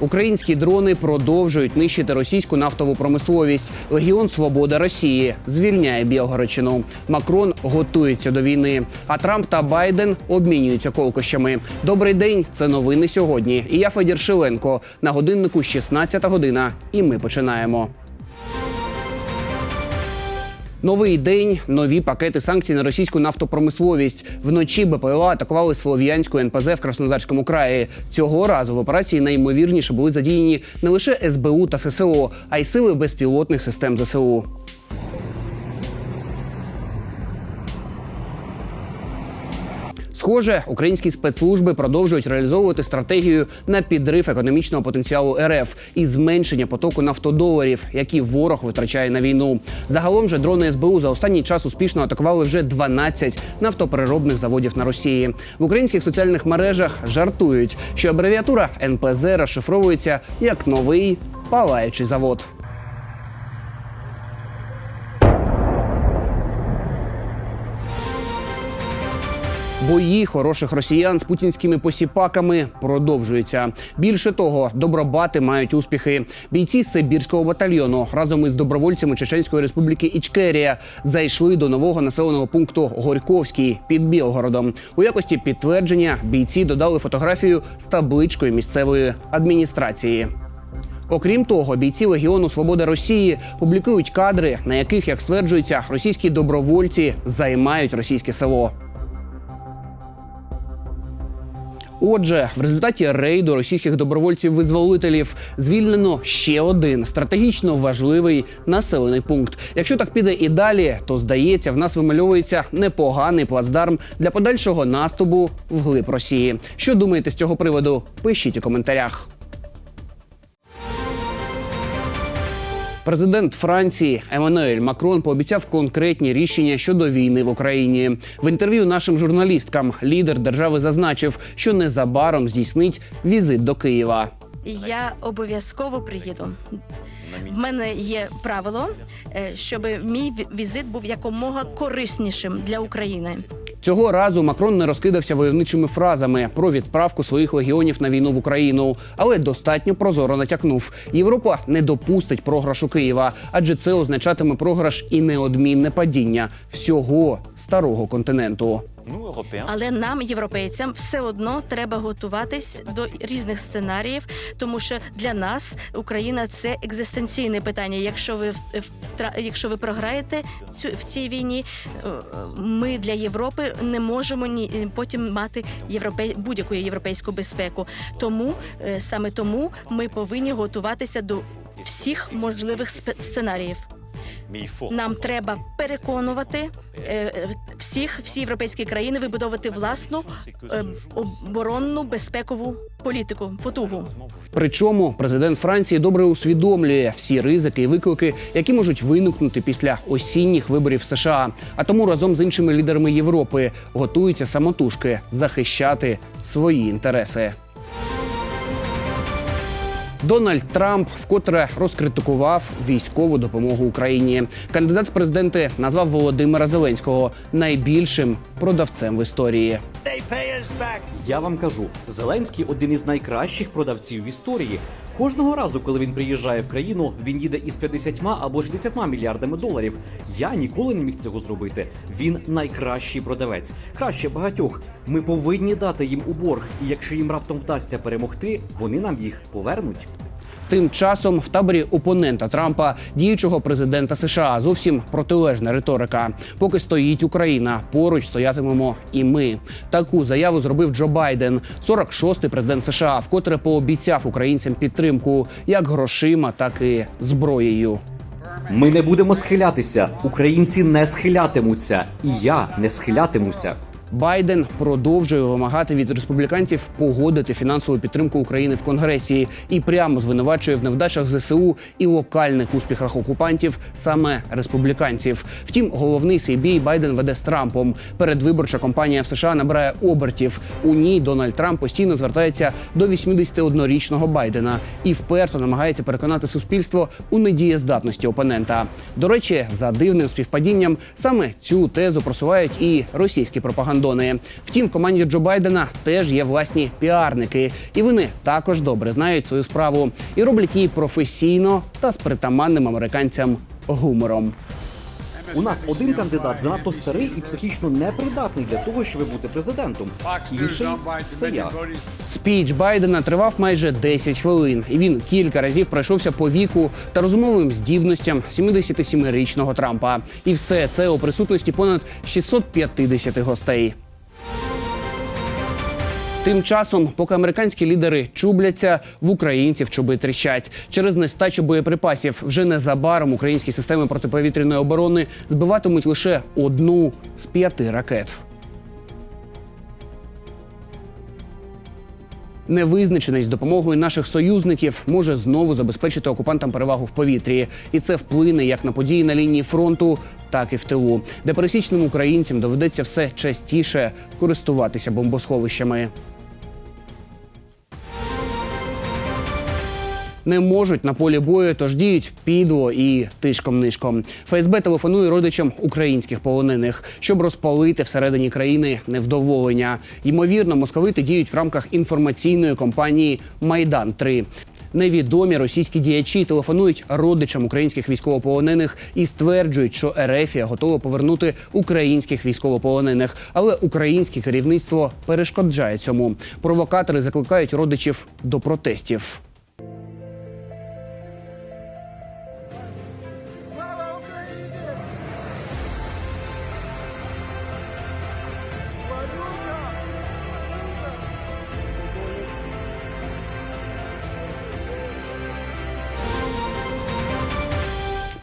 Українські дрони продовжують нищити російську нафтову промисловість. Легіон Свобода Росії звільняє Білгородщину. Макрон готується до війни. А Трамп та Байден обмінюються колкощами. Добрий день, це новини сьогодні. І я Федір Шиленко. На годиннику 16 година. І ми починаємо. Новий день, нові пакети санкцій на російську нафтопромисловість. Вночі БПЛА атакували Слов'янську НПЗ в Краснодарському краї. Цього разу в операції найімовірніше були задіяні не лише СБУ та ССО, а й сили безпілотних систем ЗСУ. Схоже, українські спецслужби продовжують реалізовувати стратегію на підрив економічного потенціалу РФ і зменшення потоку нафтодоларів, які ворог витрачає на війну. Загалом же дрони СБУ за останній час успішно атакували вже 12 нафтопереробних заводів на Росії. В українських соціальних мережах жартують, що абревіатура НПЗ розшифровується як новий палаючий завод. Бої хороших росіян з путінськими посіпаками продовжуються. Більше того, добробати мають успіхи. Бійці з Сибірського батальйону разом із добровольцями Чеченської республіки Ічкерія зайшли до нового населеного пункту Горьковський під Білгородом. У якості підтвердження бійці додали фотографію з табличкою місцевої адміністрації. Окрім того, бійці Легіону Свобода Росії публікують кадри, на яких, як стверджується, російські добровольці займають російське село. Отже, в результаті рейду російських добровольців-визволителів звільнено ще один стратегічно важливий населений пункт. Якщо так піде і далі, то здається, в нас вимальовується непоганий плацдарм для подальшого наступу вглиб Росії. Що думаєте з цього приводу? Пишіть у коментарях. Президент Франції Еммануель Макрон пообіцяв конкретні рішення щодо війни в Україні. В інтерв'ю нашим журналісткам лідер держави зазначив, що незабаром здійснить візит до Києва. Я обов'язково приїду. В мене є правило, е, щоб мій візит був якомога кориснішим для України. Цього разу Макрон не розкидався войовничими фразами про відправку своїх легіонів на війну в Україну, але достатньо прозоро натякнув: Європа не допустить програшу Києва, адже це означатиме програш і неодмінне падіння всього старого континенту. Européens, Але нам, європейцям, все одно треба готуватись до різних сценаріїв, тому що для нас Україна це екзистенційне питання. Якщо ви якщо ви програєте цю в цій війні, е, ми для Європи не можемо ні потім мати європей будь-яку європейську безпеку. Тому е, саме тому ми повинні готуватися до всіх можливих сценаріїв. Нам треба переконувати е, е, всіх, всі європейські країни вибудовувати власну е, оборонну безпекову політику, потугу. Причому президент Франції добре усвідомлює всі ризики і виклики, які можуть виникнути після осінніх виборів США. А тому разом з іншими лідерами Європи готуються самотужки захищати свої інтереси. Дональд Трамп вкотре розкритикував військову допомогу Україні. Кандидат в президенти назвав Володимира Зеленського найбільшим продавцем в історії. Я вам кажу, Зеленський один із найкращих продавців в історії. Кожного разу, коли він приїжджає в країну, він їде із 50 або 60 мільярдами доларів. Я ніколи не міг цього зробити. Він найкращий продавець, краще багатьох. Ми повинні дати їм у борг, і якщо їм раптом вдасться перемогти, вони нам їх повернуть. Тим часом в таборі опонента Трампа, діючого президента США, зовсім протилежна риторика. Поки стоїть Україна, поруч стоятимемо і ми. Таку заяву зробив Джо Байден, 46-й президент США, вкотре пообіцяв українцям підтримку як грошима, так і зброєю. Ми не будемо схилятися. Українці не схилятимуться, і я не схилятимуся. Байден продовжує вимагати від республіканців погодити фінансову підтримку України в Конгресі і прямо звинувачує в невдачах ЗСУ і локальних успіхах окупантів саме республіканців. Втім, головний свій бій Байден веде з Трампом. Передвиборча кампанія в США набирає обертів. У ній Дональд Трамп постійно звертається до 81-річного Байдена і вперто намагається переконати суспільство у недієздатності опонента. До речі, за дивним співпадінням саме цю тезу просувають і російські пропагандисти. Пропагандони. Втім, в команді Джо Байдена теж є власні піарники, і вони також добре знають свою справу і роблять її професійно та з притаманним американцям гумором. У нас один кандидат занадто старий і психічно непридатний для того, щоб бути президентом. Інший це я. Спіч Байдена тривав майже 10 хвилин, і він кілька разів пройшовся по віку та розумовим здібностям 77-річного Трампа. І все це у присутності понад 650 гостей. Тим часом, поки американські лідери чубляться, в українців чуби тріщать. Через нестачу боєприпасів вже незабаром українські системи протиповітряної оборони збиватимуть лише одну з п'яти ракет. Невизначеність допомогою наших союзників може знову забезпечити окупантам перевагу в повітрі, і це вплине як на події на лінії фронту, так і в тилу, де пересічним українцям доведеться все частіше користуватися бомбосховищами. Не можуть на полі бою, тож діють підло і тишком-нишком. ФСБ телефонує родичам українських полонених, щоб розпалити всередині країни невдоволення. Ймовірно, московити діють в рамках інформаційної кампанії Майдан 3 Невідомі російські діячі телефонують родичам українських військовополонених і стверджують, що Ерефія готова повернути українських військовополонених, але українське керівництво перешкоджає цьому. Провокатори закликають родичів до протестів.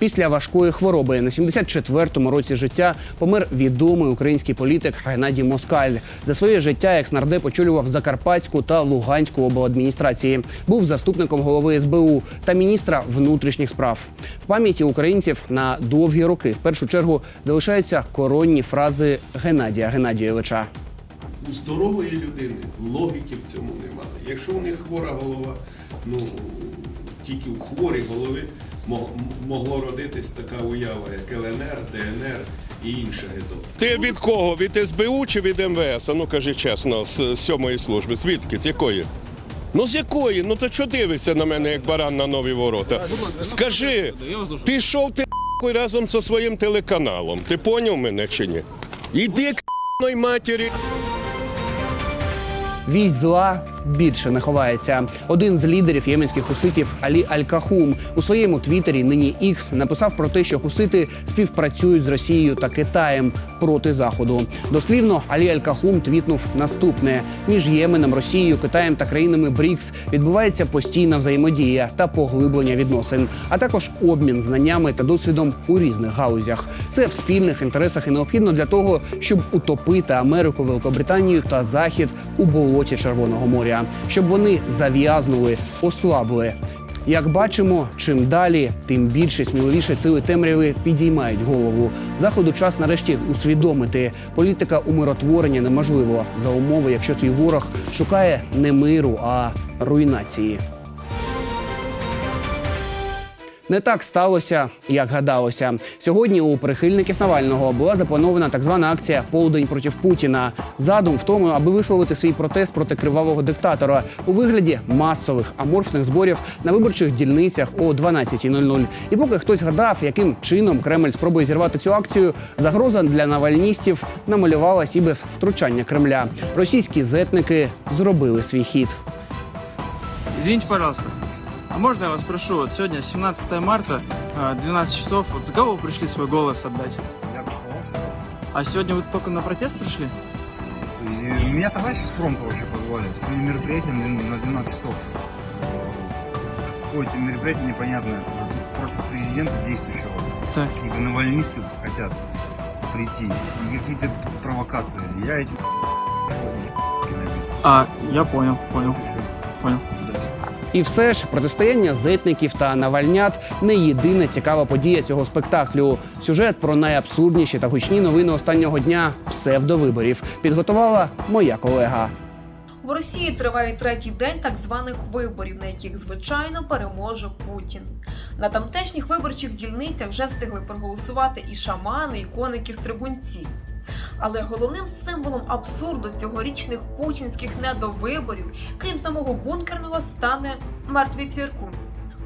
Після важкої хвороби на 74-му році життя помер відомий український політик Геннадій Москаль. За своє життя екс-нардеп очолював Закарпатську та Луганську обладміністрації. Був заступником голови СБУ та міністра внутрішніх справ. В пам'яті українців на довгі роки в першу чергу залишаються коронні фрази Геннадія Геннадійовича. У здорової людини логіки в цьому немає. Якщо у них хвора голова, ну тільки у хворій голові могло родитись така уява, як ЛНР, ДНР і інше гетто. Ти від кого? Від СБУ чи від МВС? А ну кажи чесно, з сьомої служби. Звідки? З якої? Ну з якої? Ну ти що дивишся на мене, як баран на нові ворота? Скажи, пішов ти разом зі своїм телеканалом. Ти поняв мене чи ні? Іди к матері. Вість зла більше не ховається. Один з лідерів єменських хуситів Алі Аль-Кахум у своєму твіттері нині X написав про те, що хусити співпрацюють з Росією та Китаєм проти заходу. Дослівно Алі Аль-Кахум твітнув наступне: між Єменом, Росією, Китаєм та країнами БРІКС відбувається постійна взаємодія та поглиблення відносин, а також обмін знаннями та досвідом у різних гаузях. Це в спільних інтересах і необхідно для того, щоб утопити Америку, Великобританію та Захід у болоті Червоного моря, щоб вони зав'язнули, ослабли. Як бачимо, чим далі, тим більше сміливіше сили темряви підіймають голову. Заходу час нарешті усвідомити. Політика умиротворення неможливо за умови, якщо твій ворог шукає не миру, а руйнації. Не так сталося, як гадалося. Сьогодні у прихильників Навального була запланована так звана акція Полдень проти Путіна. Задум в тому, аби висловити свій протест проти кривавого диктатора у вигляді масових аморфних зборів на виборчих дільницях о 12.00. І поки хтось гадав, яким чином Кремль спробує зірвати цю акцію, загроза для навальністів намалювалась і без втручання Кремля. Російські зетники зробили свій хід. Извините, пожалуйста. А можно я вас прошу, вот сегодня 17 марта, э, 12 часов, вот за кого вы пришли свой голос отдать? Я село. А сегодня вы только на протест пришли? И Меня товарищи с фронта вообще позвали. Сегодня мероприятие на на 12 часов. Какое-то мероприятие непонятное. Просто президента действующего. Так. Какие-то навальнисты хотят прийти. И какие-то провокации. Я эти А, я понял, понял, понял. І все ж протистояння зетників та навальнят не єдина цікава подія цього спектаклю. Сюжет про найабсурдніші та гучні новини останнього дня псевдовиборів підготувала моя колега. В Росії триває третій день так званих виборів, на яких звичайно переможе Путін. На тамтешніх виборчих дільницях вже встигли проголосувати і шамани, і коники стрибунці. Але головним символом абсурду цьогорічних путінських недовиборів, крім самого бункерного, стане мертвий цвіркун.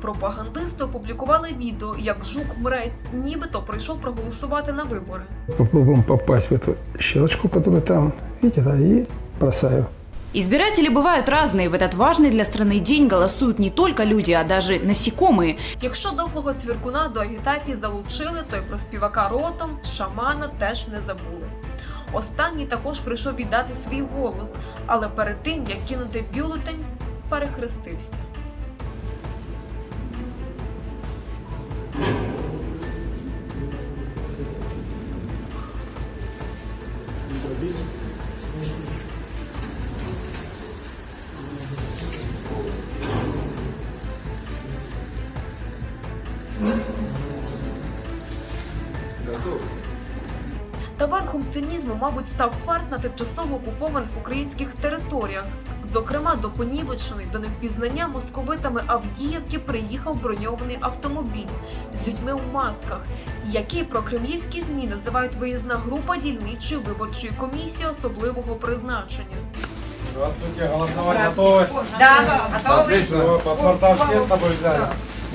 Пропагандисти опублікували відео, як жук Мрець нібито прийшов проголосувати на вибори. Попробуємо попасть в цю щелочку, яка там, и бросаю. Избиратели бывают разные. В этот важный для страны день голосуют не только люди, а даже насекомые. Якщо дохлого цвіркуна до агітації залучили, то й про співака ротом, шамана теж не забули. Останній також прийшов віддати свій голос, але перед тим як кинути бюлетень, перехрестився. Та верхом цинізму, мабуть, став фарс на тимчасово окупованих українських територіях. Зокрема, до понівеченої до невпізнання московитами Авдіївки приїхав броньований автомобіль з людьми у масках, які прокремлівські змі називають виїзна група дільничої виборчої комісії особливого призначення. Здравствуйте, голосовать готовы? Да, готовы. Отлично, паспорта все с собой взяли?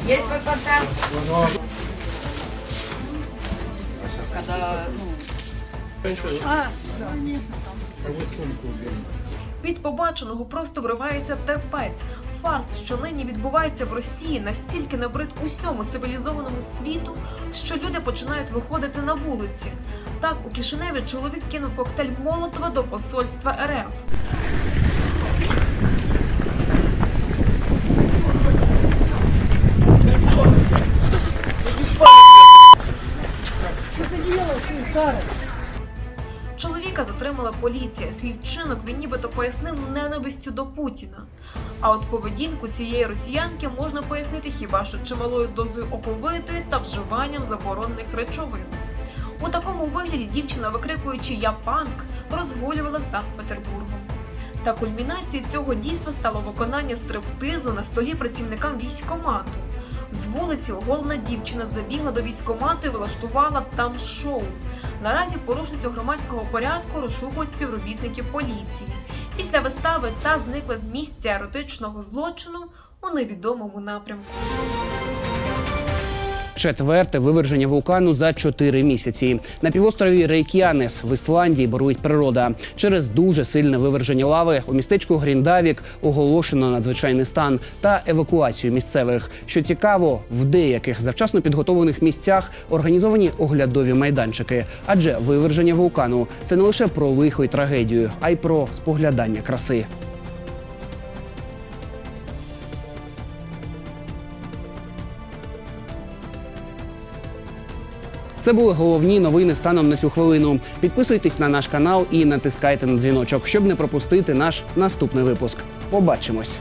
Есть паспорта? Від побаченого просто вривається терпець. Фарс, що нині відбувається в Росії, настільки набрид усьому цивілізованому світу, що люди починають виходити на вулиці. Так, у Кишиневі чоловік кинув коктейль Молотова до посольства РФ. Поліція. Свій вчинок він нібито пояснив ненавистю до Путіна. А от поведінку цієї росіянки можна пояснити хіба що чималою дозою оковитої та вживанням заборонених речовин. У такому вигляді дівчина, викрикуючи Я панк, розгулювала Санкт-Петербургом. Та кульмінацією цього дійства стало виконання стриптизу на столі працівникам військомату. З вулиці оголена дівчина забігла до військомату і влаштувала там шоу. Наразі порушницю громадського порядку розшукують співробітники поліції. Після вистави та зникла з місця еротичного злочину у невідомому напрямку. Четверте виверження вулкану за чотири місяці. На півострові Рейк'янес в Ісландії борують природа. Через дуже сильне виверження лави у містечку Гріндавік оголошено надзвичайний стан та евакуацію місцевих. Що цікаво, в деяких завчасно підготовлених місцях організовані оглядові майданчики. Адже виверження вулкану це не лише про лихо й трагедію, а й про споглядання краси. Це були головні новини станом на цю хвилину. Підписуйтесь на наш канал і натискайте на дзвіночок, щоб не пропустити наш наступний випуск. Побачимось.